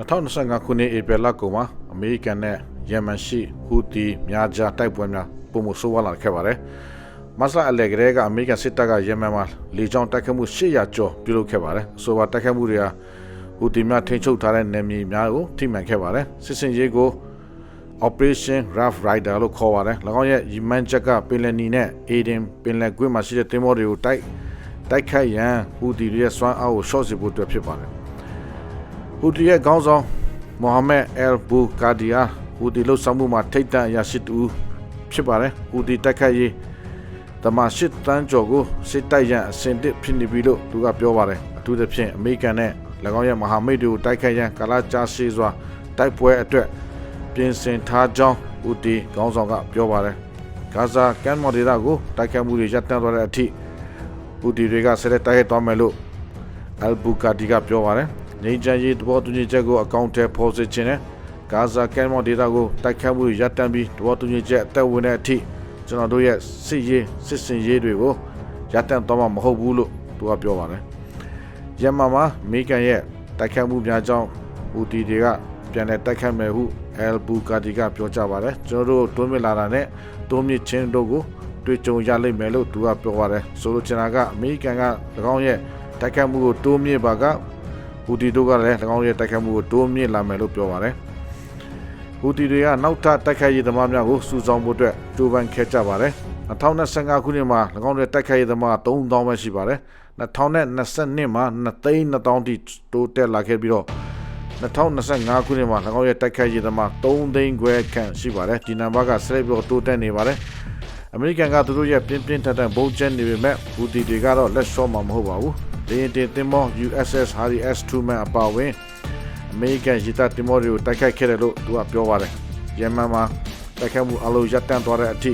2025ခုနှစ်ဧပြီလကုန်မှာအမေရိကန်နဲ့ယမန်ရှိဟူတီများကြားတိုက်ပွဲများပုံမှုဆိုးဝါးလာခဲ့ပါတယ်။မစလာအလက်ကလေးကအမေရိကန်စစ်တပ်ကယမန်မှာလေကြောင်းတိုက်ခိုက်မှု800ကျော်ပြုလုပ်ခဲ့ပါတယ်။အဆိုပါတိုက်ခိုက်မှုတွေဟာဟူတီများထိန်းချုပ်ထားတဲ့နယ်မြေများကိုထိမှန်ခဲ့ပါတယ်။စစ်စင်ရေးကို Operation Rough Rider လို့ခေါ်ပါတယ်။၎င်းရဲ့ရီမန်ချက်ကပင်လယ်နီနဲ့ Aden ပင်လယ်ကွေ့မှာရှိတဲ့တင်မောတွေကိုတိုက်တိုက်ခိုက်ရန်ဟူတီတွေရဲ့စွမ်းအားကိုရှော့စီဖို့အတွက်ဖြစ်ပါတယ်။ ဟူတီရဲ့ခေါင်းဆောင်မိုဟာမက်အယ်ဘူကာဒီယာဟူတီလှုပ်ဆောင်မှုမှာထိတ်တန့်အရာရှိတူဖြစ်ပါတယ်ဟူတီတိုက်ခိုက်ရေးတမရှိတန်းကျော်ကိုစစ်တိုက်ရန်အစဉ်တစ်ဖြစ်နေပြီလို့သူကပြောပါတယ်အထူးသဖြင့်အမေရိကန်နဲ့၎င်းရဲ့မဟာမိတ်တွေကိုတိုက်ခိုက်ရန်ကာလာကြာရှည်စွာတိုက်ပွဲအတွက်ပြင်ဆင်ထားကြောင်းဟူတီခေါင်းဆောင်ကပြောပါတယ်ဂါဇာကမ်းမော်ဒေသကိုတိုက်ခိုက်မှုတွေရပ်တန့်သွားတဲ့အထိဟူတီတွေကဆက်လက်တိုက်ခိုက်သွားမယ်လို့အယ်ဘူကာဒီကပြောပါတယ်။ နေချမ်းရေးသဘောတူညီချက်ကိုအကောင့်ထဲပေါ်စေခြင်းနဲ့ဂါဇာကမ်းမော်ဒေသကိုတိုက်ခတ်မှုရပ်တန့်ပြီးသဘောတူညီချက်အသက်ဝင်တဲ့အထိကျွန်တော်တို့ရဲ့စစ်ရေးစစ်စင်ရေးတွေကိုရပ်တန့်တော့မှာမဟုတ်ဘူးလို့သူကပြောပါတယ်။ယမန်မှာမိကန်ရဲ့တိုက်ခတ်မှုများကြောင့်ဦးတီတွေကပြန်လည်တိုက်ခတ်မယ်ဟုအယ်ဘူကာဒီကပြောကြပါတယ်။ကျွန်တော်တို့တွန်းမြလာတာနဲ့တွန်းမြချင်းတို့ကိုတွေ့ကြုံရလိမ့်မယ်လို့သူကပြောပါတယ်။ဆိုလိုချင်တာကအမေရိကန်က၎င်းရဲ့တိုက်ခတ်မှုကိုတိုးမြင့်ပါက ဟူတီတို့ကလည်း၎င်းရဲ့တိုက်ခတ်မှုကိုတိုးမြင့်လာမယ်လို့ပြောပါတယ်ဟူတီတွေကနောက်ထပ်တိုက်ခိုက်ရေးသမားများကိုစုဆောင်းဖို့အတွက်ကြိုးပမ်းခဲ့ကြပါတယ်2025ခုနှစ်မှာ၎င်းရဲ့တိုက်ခိုက်ရေးသမား3000ပဲရှိပါတယ်2022မှာ2သိန်း2000တိတိုးတက်လာခဲ့ပြီးတော့2025ခုနှစ်မှာ၎င်းရဲ့တိုက်ခိုက်ရေးသမား3သိန်းခွဲခန့်ရှိပါတယ်ဒီနံပါတ်ကဆက်လက်ပြီးတော့တိုးတက်နေပါတယ်အမေရိကန်ကသူတို့ရဲ့ပြင်းပြင်းထန်ထန်ပုံကျဲနေပေမဲ့ဘူတီတွေကတော့လက်လျှော့မှာမဟုတ်ပါဘူး။ လေယာဉ်တင်သင်္ဘော USS Harry S. Truman အပါအဝင်အမေရိကန်ရေတပ်သင်္ဘောတွေကိုတိုက်ခိုက်ခဲ့တယ်လို့သူကပြောပါတယ်။ယမန်မှာတိုက်ခိုက်မှုအလုံးရပ်တန့်သွားတဲ့အထိ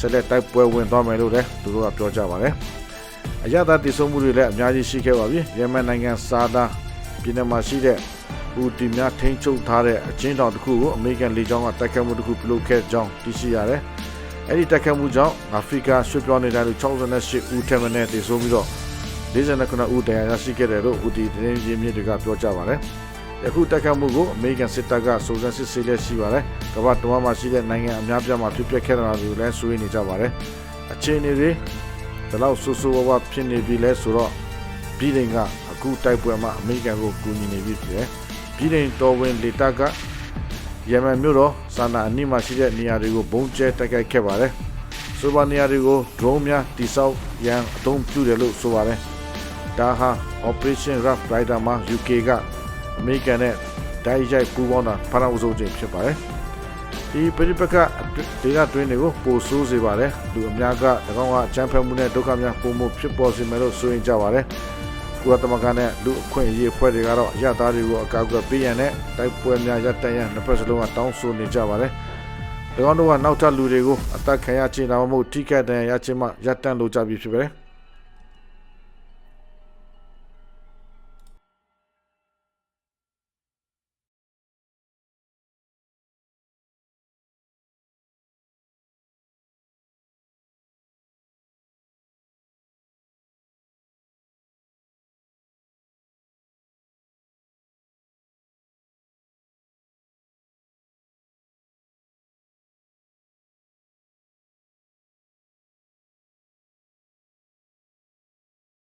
ဆက်လက်တိုက်ပွဲဝင်သွားမယ်လို့လည်းသူတို့ကပြောကြပါတယ်။အရသာတည်ဆုံမှုတွေလည်းအများကြီးရှိခဲ့ပါပြီ။ယမန်နိုင်ငံစာဒါပြည်နယ်မှာရှိတဲ့ဘူတီများထိန်းချုပ်ထားတဲ့အချင်းတောင်တစ်ခုကိုအမေရိကန်လေကြောင်းကတိုက်ခိုက်မှုတစ်ခုပြုလုပ်ခဲ့ကြောင်းသိရှိရတယ်။အဲ့ဒီတိုက်ခိုက်မှုကြောင့်အာဖရိကရွှေ့ပြောင်းနေတဲ့လူ68ဦးထက်မနည်းတည်ဆုံပြီးတော့ 49ဦးတရားရရှိခဲ့တယ်လို့ဦးတီတင်းရင်းမြစ်တွေကပြောကြပါတယ်။ယခုတိုက်ခိုက်မှုကိုအမေရိကန်စစ်တပ်ကစုံစမ်းစစ်ဆေးလက်ရှိပါတယ်။ကမ္ဘာတဝန်းမှာရှိတဲ့နိုင်ငံအများပြားမှာဖြစ်ပျက်ခဲ့တာတွေလည်းဆွေးနေကြပါတယ်။အခြေအနေတွေဘယ်လောက်ဆူဆူဝါးဝါဖြစ်နေပြီလဲဆိုတော့ပြည်တိုင်ကအခုတိုက်ပွဲမှာအမေရိကန်ကိုကူညီနေပြီဖြစ်တယ်။ပြည်တိုင်တော်ဝင်လေတပ်ကယမန်မြို့တော်ဆန္ဒအနိမရှိတဲ့နေရာတွေကိုဘုံကျဲတိုက်ခိုက်ခဲ့ပါတယ်။ဆိုပါနေရာတွေကို drone များတိစောက်ရန်အသုံးပြုတယ်လို့ဆိုပါတယ်။ ဒါဟာ Operation Rough Rider မှာ UK ကအမေရိကန်နဲ့တိုက်ရိုက်ပူးပေါင်းတာဖရအောင်ဆုံးချိန်ဖြစ်ပါတယ်။ဒီပြိပကဒေတာတွင်းတွေကိုပိုဆိုးစေပါတယ်။လူအများက၎င်းကအချမ်းဖက်မှုနဲ့ဒုက္ခများပုံမှုဖြစ်ပေါ်စေမယ်လို့ဆိုရင်ကြပါတယ်။ကုလသမဂ္ဂနဲ့လူအခွင့်အရေးအဖွဲ့တွေကတော့ရသားတွေကိုအကာအကွယ်ပေးရန်နဲ့တိုက်ပွဲများရပ်တန့်ရန်နှစ်ဖက်စလုံးကတောင်းဆိုနေကြပါတယ်။၎င်းတို့ကနောက်ထပ်လူတွေကိုအသက်ခံရခြင်းဒါမှမဟုတ်ထိခိုက်ဒဏ်ရာရခြင်းမှရပ်တန့်လိုကြပြီဖြစ်ပါတယ်။